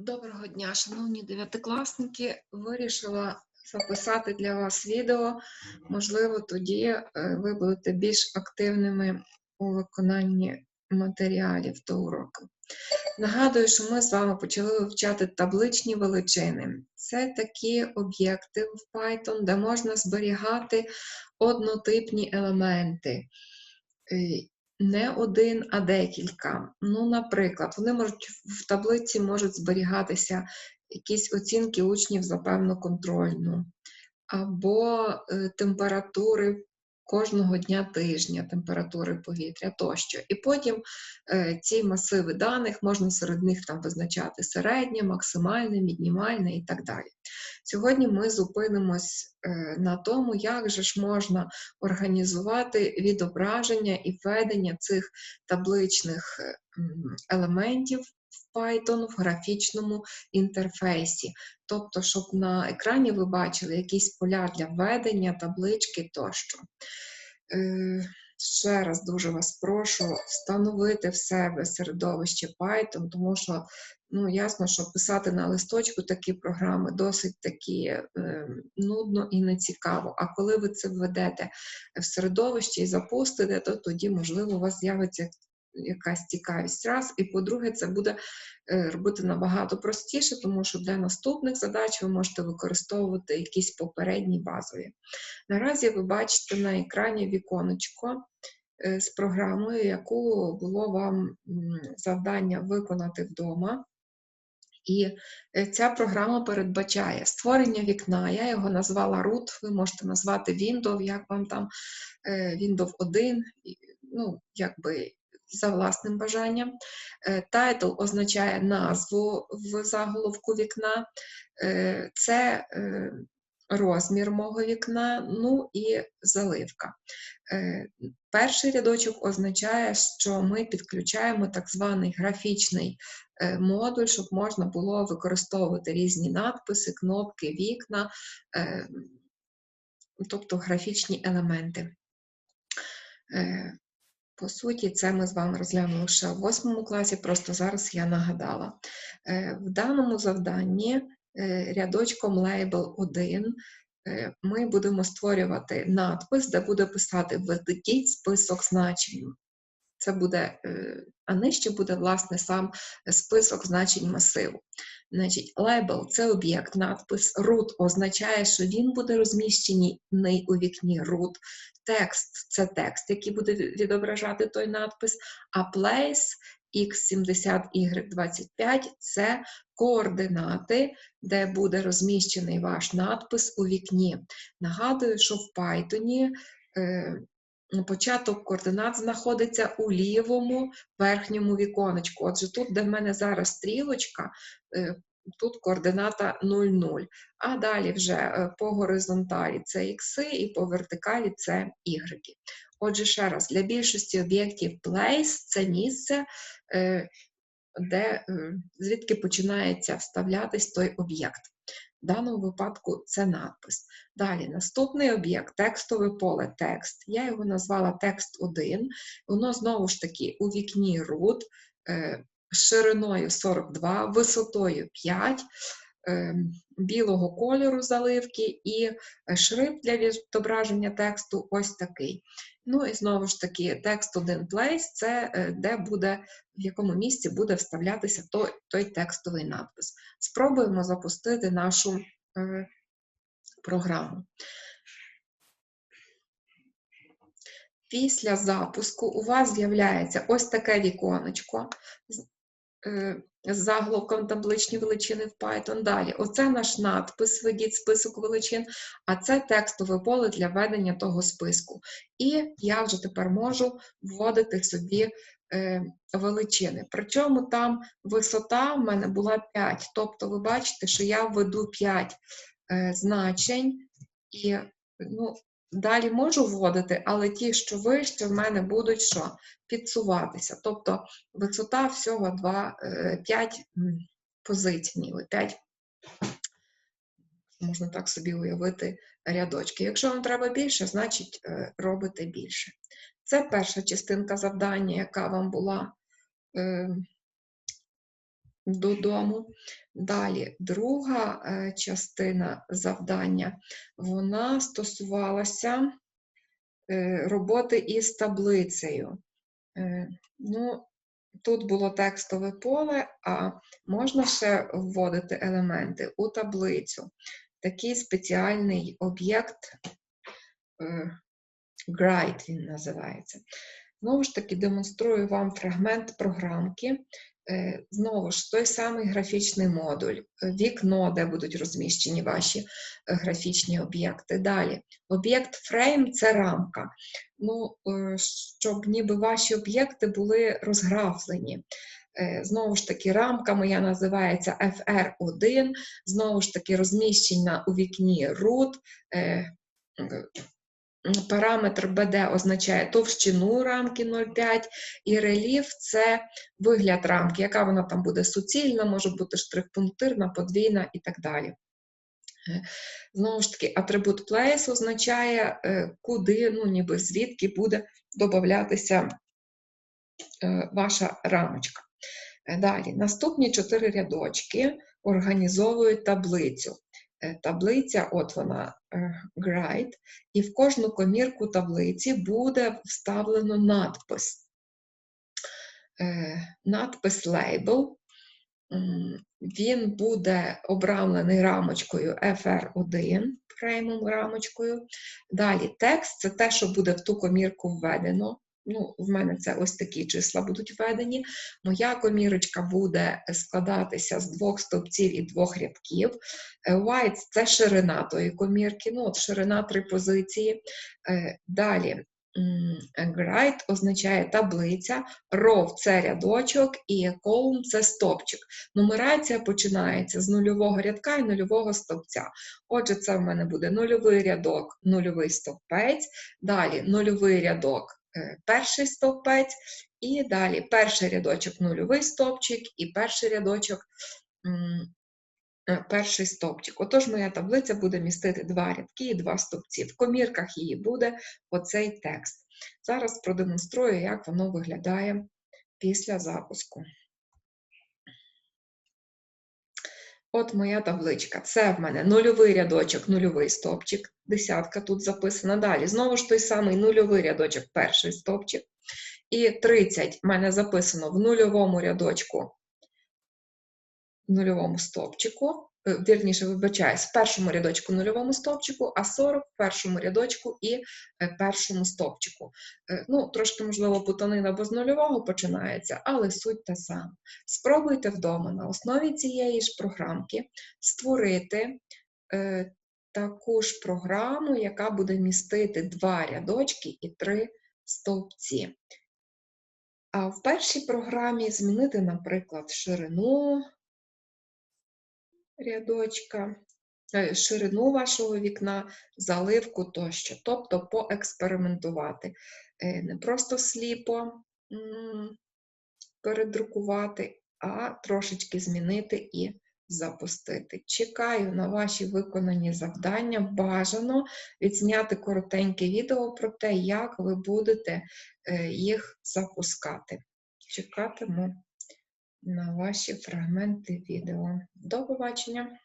Доброго дня, шановні дев'ятикласники. Вирішила записати для вас відео. Можливо, тоді е, ви будете більш активними у виконанні матеріалів до уроку. Нагадую, що ми з вами почали вивчати табличні величини. Це такі об'єкти в Python, де можна зберігати однотипні елементи. Не один, а декілька. Ну, наприклад, вони можуть в таблиці можуть зберігатися якісь оцінки учнів за певну контрольну, або е, температури кожного дня тижня, температури повітря тощо. І потім е, ці масиви даних можна серед них там визначати середнє, максимальне, мінімальне і так далі. Сьогодні ми зупинимось е, на тому, як же ж можна організувати відображення і введення цих табличних е, елементів в Python в графічному інтерфейсі. Тобто, щоб на екрані ви бачили якісь поля для введення, таблички тощо. Е, ще раз дуже вас прошу встановити в себе середовище Python, тому що ну, ясно, що писати на листочку такі програми досить такі е, нудно і нецікаво. А коли ви це введете в середовище і запустите, то тоді, можливо, у вас з'явиться якась цікавість раз. І по-друге, це буде е, робити набагато простіше, тому що для наступних задач ви можете використовувати якісь попередні базові. Наразі ви бачите на екрані віконечко е, з програмою, яку було вам завдання виконати вдома. І е, ця програма передбачає створення вікна. Я його назвала root, ви можете назвати Windows, як вам там Windows 1, ну, якби за власним бажанням. Тайтл означає назву в заголовку вікна, е, це е, розмір мого вікна, ну і заливка. Е, перший рядочок означає, що ми підключаємо так званий графічний модуль, щоб можна було використовувати різні надписи, кнопки, вікна, тобто графічні елементи. По суті, це ми з вами розглянули ще в восьмому класі, просто зараз я нагадала. Е, в даному завданні е, рядочком Label 1 е, ми будемо створювати надпис, де буде писати «Введіть список значень». Це буде, а нижче буде, власне, сам список значень масиву. Значить, Label – це об'єкт, надпис, root означає, що він буде розміщений у вікні root. Текст це текст, який буде відображати той надпис, а place x70y25 це координати, де буде розміщений ваш надпис у вікні. Нагадую, що в Python е, початок координат знаходиться у лівому верхньому віконечку. Отже, тут, де в мене зараз стрілочка, е, тут координата 0,0. А далі вже е, по горизонталі це ікси і по вертикалі це ігреки. Отже, ще раз, для більшості об'єктів place це місце, е, де, звідки починається вставлятись той об'єкт. В даному випадку це надпис. Далі, наступний об'єкт текстове поле текст. Я його назвала текст 1. Воно знову ж таки у вікні root, е, шириною 42, висотою 5. Ем, білого кольору заливки, і е, шрифт для відображення тексту ось такий. Ну і знову ж таки, текст один place це е, де буде, в якому місці буде вставлятися той, той текстовий надпис. Спробуємо запустити нашу е, програму. Після запуску у вас з'являється ось таке віконечко з заголовком табличні величини в Python. Далі, оце наш надпис, введіть список величин, а це текстове поле для ведення того списку. І я вже тепер можу вводити собі е, величини. Причому там висота в мене була 5. Тобто, ви бачите, що я введу 5 е, значень, і ну, Далі можу вводити, але ті, що вище, в мене будуть що? Підсуватися. Тобто висота всього 2, 5 позицій, 5, можна так собі уявити, рядочки. Якщо вам треба більше, значить е, робите більше. Це перша частинка завдання, яка вам була е, додому. Далі, друга е, частина завдання, вона стосувалася е, роботи із таблицею. Е, Ну, тут було текстове поле, а можна ще вводити елементи у таблицю. Такий спеціальний об'єкт Gride він називається. Знову ж таки, демонструю вам фрагмент програмки. Е, Знову ж той самий графічний модуль, е, вікно, де будуть розміщені ваші е, графічні об'єкти. Далі, об'єкт Frame – це рамка. Ну, щоб ніби ваші об'єкти були розграфлені. Знову ж таки, рамка моя називається FR1, знову ж таки, розміщена у вікні root. Е, е, Параметр BD означає товщину рамки 0,5, і рельєф це вигляд рамки, яка вона там буде суцільна, може бути штрих-пунктирна, подвійна і так далі. Е, Знову ж таки, атрибут place означає, е, куди, ну ніби звідки буде додатися ваша рамочка. Е, Далі, наступні чотири рядочки організовують таблицю. Е, Таблиця, от вона, е, Gride, і в кожну комірку таблиці буде вставлено надпис. Е, Надпис Label. Він буде обрамлений рамочкою FR1, фреймом рамочкою. Далі текст це те, що буде в ту комірку введено. Ну, в мене це ось такі числа будуть введені. Моя комірочка буде складатися з двох стовпців і двох рядків. Е, White – це ширина тої комірки, ну, от ширина три позиції. Е, Далі м, означає таблиця, row – це рядочок, і column – це стовпчик. Нумерація починається з нульового рядка і нульового стовпця. Отже, це в мене буде нульовий рядок, нульовий стовпець, далі нульовий рядок, перший стовпець, і далі перший рядочок нульовий стовпчик, і перший рядочок е, перший стовпчик. Отож, моя таблиця буде містити два рядки і два стовпці. В комірках її буде оцей текст. Зараз продемонструю, як воно виглядає після запуску. От моя табличка. Це в мене нульовий рядочок, нульовий стовпчик, десятка тут записана. Далі знову ж той самий нульовий рядочок, перший стовпчик. І 30 в мене записано в нульовому рядочку, в нульовому стовпчику, е, вірніше, вибачаюсь, в першому рядочку нульовому стовпчику, а 40 в першому рядочку і е, першому стовпчику. Е, Ну, трошки, можливо, путанина, бо з нульового починається, але суть та сама. Спробуйте вдома на основі цієї ж програмки створити е, таку ж програму, яка буде містити два рядочки і три стовпці. А в першій програмі змінити, наприклад, ширину рядочка, е, ширину вашого вікна, заливку тощо. Тобто поекспериментувати. Е, Не просто сліпо передрукувати, а трошечки змінити і запустити. Чекаю на ваші виконані завдання. Бажано відзняти коротеньке відео про те, як ви будете е, їх запускати. Чекатиму на ваші фрагменти відео. До побачення!